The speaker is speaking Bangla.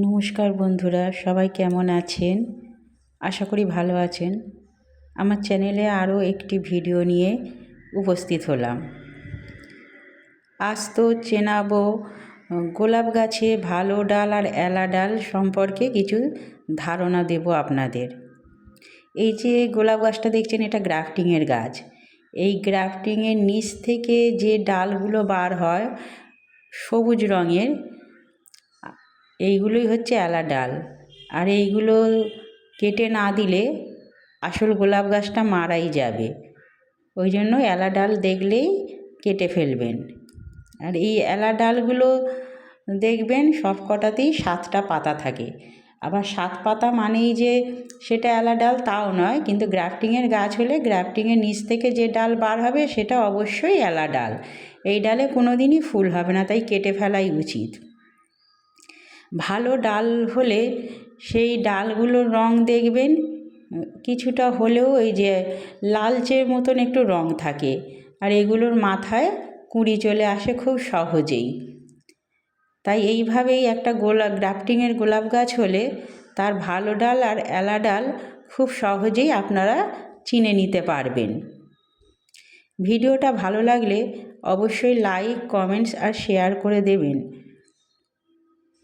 নমস্কার বন্ধুরা, সবাই কেমন আছেন? আশা করি ভালো আছেন। আমার চ্যানেলে আরও একটি ভিডিও নিয়ে উপস্থিত হলাম। আজ তো চেনাবো, গোলাপ গাছে ভালো ডাল আর এলা ডাল সম্পর্কে কিছু ধারণা দেব আপনাদের। এই যে গোলাপ গাছটা দেখছেন, এটা গ্রাফটিংয়ের গাছ। এই গ্রাফটিংয়ের নিচ থেকে যে ডালগুলো বার হয়, সবুজ রঙের এইগুলোই হচ্ছে এলা ডাল। আর এইগুলো কেটে না দিলে আসল গোলাপ গাছটা মারাই যাবে। ওই জন্য এলা ডাল দেখলেই কেটে ফেলবেন। আর এই এলা ডালগুলো দেখবেন সব কটাতেই সাতটা পাতা থাকে। আবার সাত পাতা মানেই যে সেটা এলা ডাল তাও নয়, কিন্তু গ্রাফটিংয়ের গাছ হলে গ্রাফটিংয়ের নিচ থেকে যে ডাল বার হবে সেটা অবশ্যই এলা ডাল। এই ডালে কোনো দিনই ফুল হবে না, তাই কেটে ফেলাই উচিত। ভালো ডাল হলে সেই ডালগুলোর রং দেখবেন। কিছুটা হলেও ওই যে লালচে মতন একটু রং থাকে। আর এগুলোর মাথায় কুঁড়ি চলে আসে খুব সহজেই। তাই এইভাবেই একটা গোলাপ, গ্রাফটিংয়ের গোলাপ গাছ হলে তার ভালো ডাল আর এলা ডাল খুব সহজেই আপনারা চিনে নিতে পারবেন। ভিডিওটা ভালো লাগলে অবশ্যই লাইক, কমেন্টস আর শেয়ার করে দেবেন।